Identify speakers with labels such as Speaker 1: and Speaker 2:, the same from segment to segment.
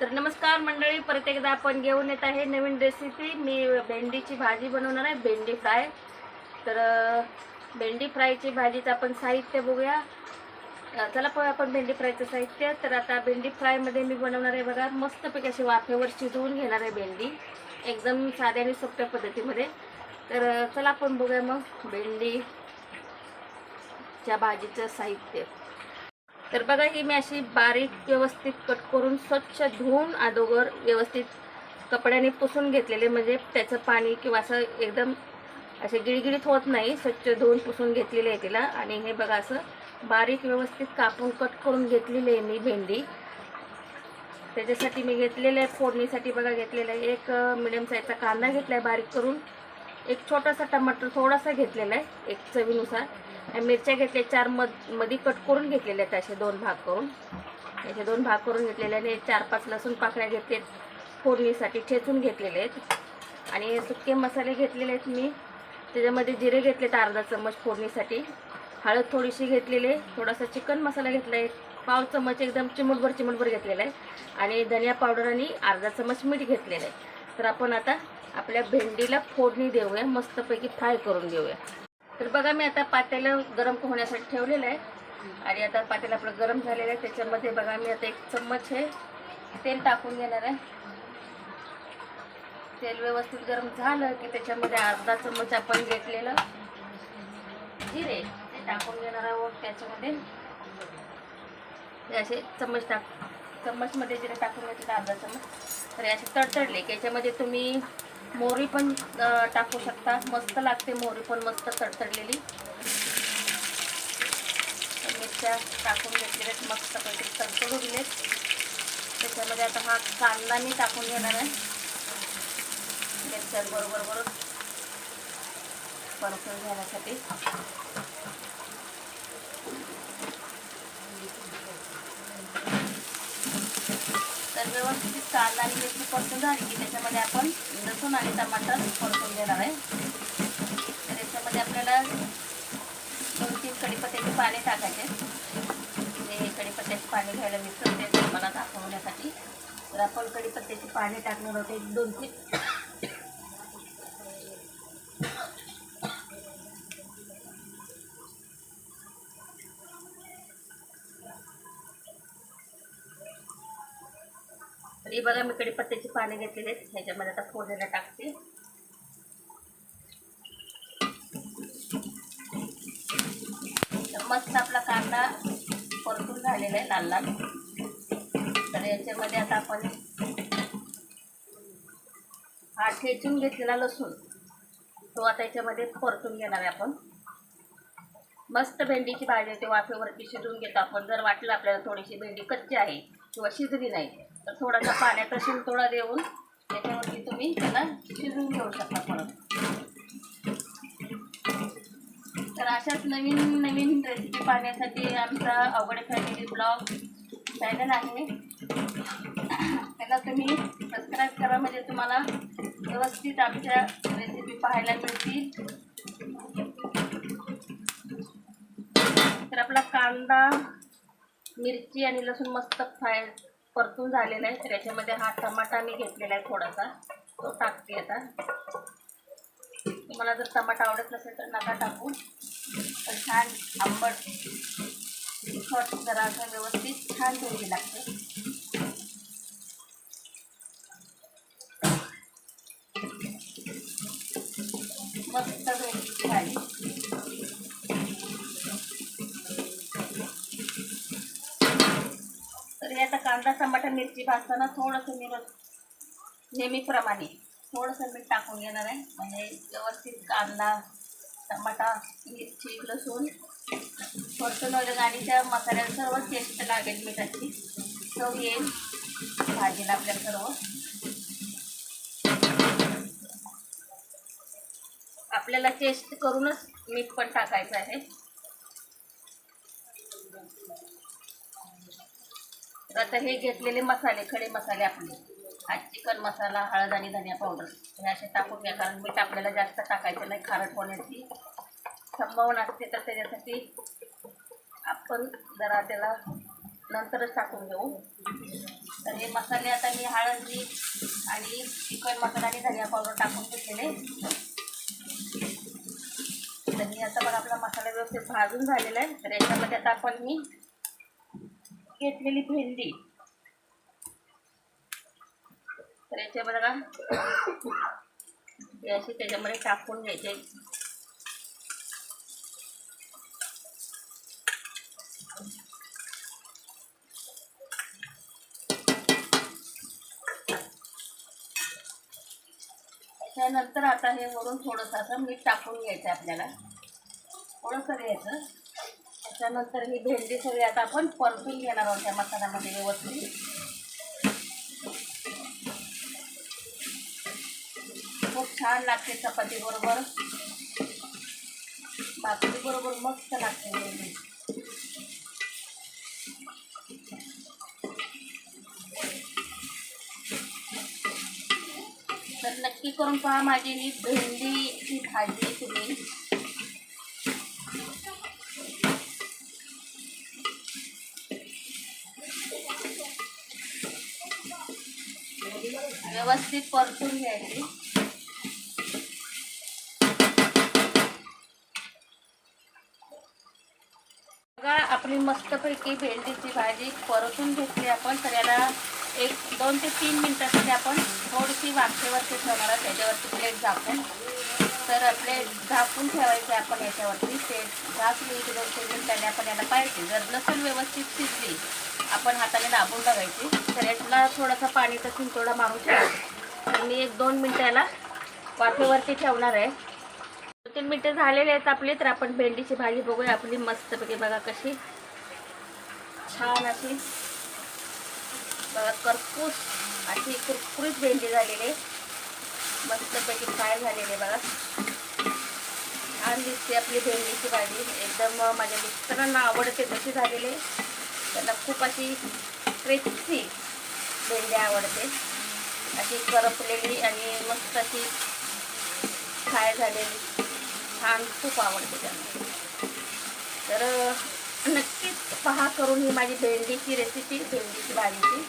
Speaker 1: तर नमस्कार मंडळी परत एकदा आपण घेऊन येत आहे नवीन रेसिपी मी भेंडीची भाजी बनवणार आहे भेंडी फ्राय. तर भेंडी फ्रायची भाजीचं आपण साहित्य बघूया. चला पाहूया आपण भेंडी फ्रायचं साहित्य. तर आता भेंडी फ्रायमध्ये मी बनवणार आहे बघा मस्तपैकी अशी वाफेवर शिजवून घेणार आहे भेंडी. एकदम साध्या आणि सोप्या पद्धतीमध्ये. तर चला आपण बघूया मग भेंडीच्या भाजीचं साहित्य. तर बघा ही मी अशी बारीक व्यवस्थित कट करून स्वच्छ धुवून अगोदर व्यवस्थित कपड्याने पुसून घेतलेले म्हणजे त्याचं पाणी किंवा असं एकदम असे गिळगिळीत होत नाही स्वच्छ धुवून पुसून घेतलेले आहे तिला. आणि हे बघा असं बारीक व्यवस्थित कापून कट करून घेतलेली आहे मी भेंडी. त्याच्यासाठी मी घेतलेलं आहे फोडणीसाठी बघा घेतलेलं आहे एक मिडियम साईजचा कांदा घेतला आहे बारीक करून. एक छोटासा टमाटर थोडासा घेतलेला आहे एक चवीनुसार. मिरच्या घेतल्या चार मधमध्ये कट करून घेतलेल्या आहेत असे दोन भाग करून. याचे दोन भाग करून घेतलेले आणि चार पाच लसूण पाकळ्या घेतले फोडणीसाठी ठेचून घेतलेले आहेत. आणि सुके मसाले घेतलेले आहेत मी. त्याच्यामध्ये जिरे घेतलेत अर्धा चम्मच फोडणीसाठी. हळद थोडीशी घेतलेली आहे थोडासा चिकन मसाला घेतला आहे. पाव चम्मच एकदम चिमटभर चिमटभर घेतलेला आहे. आणि धनिया पावडर आणि अर्धा चम्मच मीठ घेतलेलं आहे. तर आपण आता आपल्या भेंडीला फोडणी देऊया. मस्तपैकी फ्राय करून घेऊया तर बघा मी आता पातेलं गरम होण्यासाठी ठेवलेलं आहे. आणि आता पातेलं आपलं गरम झालेलं आहे. त्याच्यामध्ये बघा मी आता एक चम्मच हे तेल टाकून घेणार आहे. तेल व्यवस्थित गरम झालं की त्याच्यामध्ये अर्धा चम्मच आपण घेतलेलं जिरे ते टाकून घेणार आहोत त्याच्यामध्ये. असे चम्मच टाक चम्मचमध्ये जिरे टाकून घेतले अर्धा चम्मच. तर असे तडतडले की याच्यामध्ये तुम्ही मोहरी पण टाकू शकता मस्त लागते मोहरी पण मस्त तडतडलेली. मिरच्या टाकून घेतलेल्या मस्त पैकी तडतडू दिलेत त्याच्यामध्ये आता हा कांदा मी टाकून घेणार आहे. मिरच्यांबरोबर बरोबर परतून घेण्यासाठी. तर व्यवस्थित कांदा आणि मिरची परतून झाली की त्याच्यामध्ये आपण लसूण आणि टमाटर परतून देणार आहे. तर याच्यामध्ये आपल्याला दोन तीन कढीपत्त्याचे पाणी टाकायचे. हे कढीपत्त्याचे पाणी घ्यायला विसरते तुम्हाला दाखवण्यासाठी. तर आपण कढीपत्त्याचे पाणी टाकणार होते एक दोन तीन. हे बघा मी कढीपत्त्याचे पाने घेतलेले आहेत. ह्याच्यामध्ये आता फोडणीला टाकते. तर मस्त आपला कांदा परतून झालेला आहे लाल लाल तर याच्यामध्ये आता आपण हा ठेचून घेतलेला लसूण तो आता याच्यामध्ये परतून घेणार आहे आपण. मस्त भेंडीची भाजी होते वाफेवरती शिजवून घेतो आपण. जर वाटलं आपल्याला थोडीशी भेंडी कच्ची आहे किंवा शिजली नाही तर थोडासा पाण्याचा शिंतोडा देऊन त्याच्यावरती तुम्ही त्याला शिजवून घेऊ शकता परत. तर अशाच नवीन नवीन रेसिपी पाहण्यासाठी आमचा अवघड फॅमिली ब्लॉग चॅनल आहे. त्याला तुम्ही सबस्क्राईब करा म्हणजे तुम्हाला व्यवस्थित आमच्या रेसिपी पाहायला मिळतील. तर आपला कांदा मिरची आणि लसूण मस्त फ्राय परतून झालेला आहे. तर याच्यामध्ये हा टमाटा मी घेतलेला आहे थोडासा. तो टाकते आता. तुम्हाला जर टमाटा आवडत नसेल तर नका टाकू. पण छान आंबट तिखट जरा असं व्यवस्थित छान धुवी लागते. मस्त भेंडीची भाजी म्हणजे तर आता कांदा टमाटा मिरची भाजताना थोडंसं मी नेहमीप्रमाणे थोडंसं मीठ टाकून घेणार आहे. म्हणजे व्यवस्थित कांदा टमाटा मिरची लसूण थोडंसं वगैरे आणि त्या मसाल्याला सर्व टेस्ट लागेल मिठाची. चव येईल भाजीला आपल्या सर्व. आपल्याला टेस्ट करूनच मीठ पण टाकायचं आहे. तर आता हे घेतलेले मसाले खडे मसाले आपले. हा चिकन मसाला हळद आणि धनिया पावडर. हे असे टाकून घ्या कारण मीठ आपल्याला जास्त टाकायचं नाही खारट होण्याची संभावना असते. तर त्याच्यासाठी आपण जरा त्याला नंतरच टाकून घेऊ. तर हे मसाले आता मी हळदी आणि चिकन मसाला आणि धनिया पावडर टाकून घेतलेले. तर मी आता बघा आपला मसाला व्यवस्थित भाजून झालेला आहे. तर याच्यामध्ये आता आपण मी घेतलेली भेंडी. तर याच्या बघा. हे अशी त्याच्यामध्ये टाकून घ्यायचे. त्यानंतर आता हे वरून थोडंसं असं मीठ टाकून घ्यायचं आहे आपल्याला. थोडंसं घ्यायचं. त्यानंतर ही भेंडी सगळी आता आपण परतून घेणार आहोत त्या मसाल्यामध्ये व्यवस्थित. खूप छान लागते चपाती बरोबर. भाकरी बरोबर मस्त लागते भेंडी. तर नक्की करून पहा माझी ही भेंडीची भाजी तुम्ही. व्यवस्थित परतून घ्यायची. बघा आपली मस्तपैकी भेंडीची भाजी परतून घेतली आपण तर याला एक दोन ते तीन मिनटासाठी आपण थोडीशी वाफेवरती ठेवणार त्याच्यावरती प्लेट झाकून तर प्लेट झाकून ठेवायचे आपण याच्यावरती. ते झाकली की दोन तीन आपण याला पाहिजे जर नसेल व्यवस्थित शिजली आपण हाताने दाबून बघायची. तर याला थोडासा पाणीचा चिंचोडा मारून ठेवायचा. मी एक दोन मिनटं याला वाफेवरती ठेवणार आहे. दोन तीन मिनटं झालेले आहेत आपली तर आपण भेंडीची भाजी बघूया. आपली मस्तपैकी बघा कशी. छान अशी. बघा करपूस अशी कुरकुरीत भेंडी झालेली आहे. मस्तपैकी फ्राय झालेली आहे बघा. छान दिसते आपली भेंडीची भाजी. एकदम माझ्या मिस्टरांना आवडते तशी झालेली आहे. त्यांना खूप अशी क्रिस्पी भेंडी आवडते. अशी करपलेली आणि मस्त अशी फ्राय झालेली. छान खूप आवडते त्यांना. तर नक्कीच पहा करून ही माझी भेंडीची रेसिपी भेंडीची भाजीची.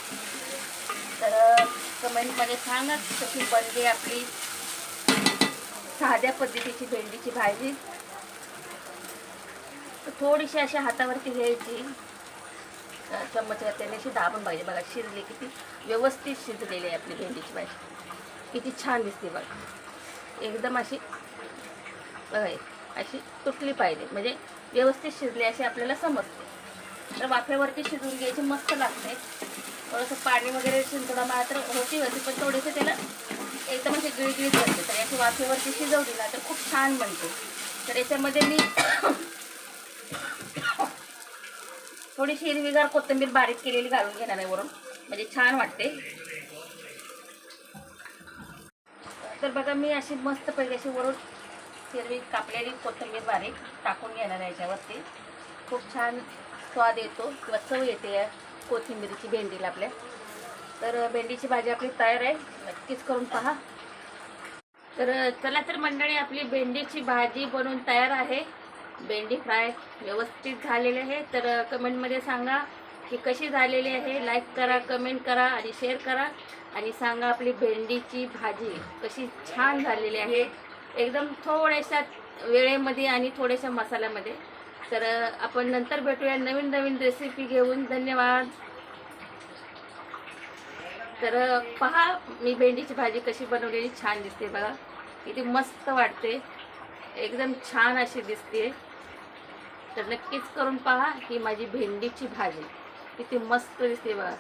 Speaker 1: तर कमेंटमध्ये सांगा कशी बनली आपली साध्या पद्धतीची भेंडीची भाजी. तर थोडीशी अशी हातावरती घ्यायची. चम्मच घातल्याने अशी दाबून पाहिजे. बघा शिजली किती व्यवस्थित शिजलेली आहे आपली भेंडीची भाजी किती छान दिसते बघा. एकदम अशी बघा अशी तुटली पाहिजे. म्हणजे व्यवस्थित शिजली अशी आपल्याला समजते. तर वाफ्यावरती शिजून घ्यायची मस्त लागते. थोडंसं पाणी वगैरे शिंतोडा मात्र होती होती पण थोडीसं त्याला एकदम अशी गिळगिळीत बनते तर याची वाफेवरती शिजवली ना तर खूप छान बनते. तर याच्यामध्ये मी थोडीशी हिरवीगार कोथिंबीर बारीक केलेली घालून घेणार आहे वरून. म्हणजे छान वाटते. तर बघा मी अशी मस्त पहिले अशी वरून हिरवी कापलेली कोथिंबीर बारीक टाकून घेणार आहे याच्यावरती. खूप छान स्वाद येतो किंवा चव येते या कोथिंबीरीची भेंडीला आपल्या. तर भेंडीची भाजी आपली तयार आहे. नक्कीच करून पहा. तर चला तर मंडळी आपली भेंडीची भाजी बनवून तयार आहे. भेंडी फ्राय व्यवस्थित झालेले आहे. तर कमेंटमध्ये सांगा की कशी झालेली आहे. लाईक करा कमेंट करा आणि शेअर करा. आणि सांगा आपली भेंडीची भाजी कशी छान झालेली आहे. एकदम थोड्याशा वेळेमध्ये आणि थोड्याशा मसाल्यामध्ये. तर आपण नंतर भेटूया नवीन नवीन रेसिपी घेऊन. धन्यवाद. तर पहा मी भेंडीची भाजी कशी बनवलेली छान दिसते बघा. किती मस्त वाटते. एकदम छान अशी दिसते तर नक्कीच करून पहा ही माझी भेंडीची भाजी. किती मस्त दिसते बघा.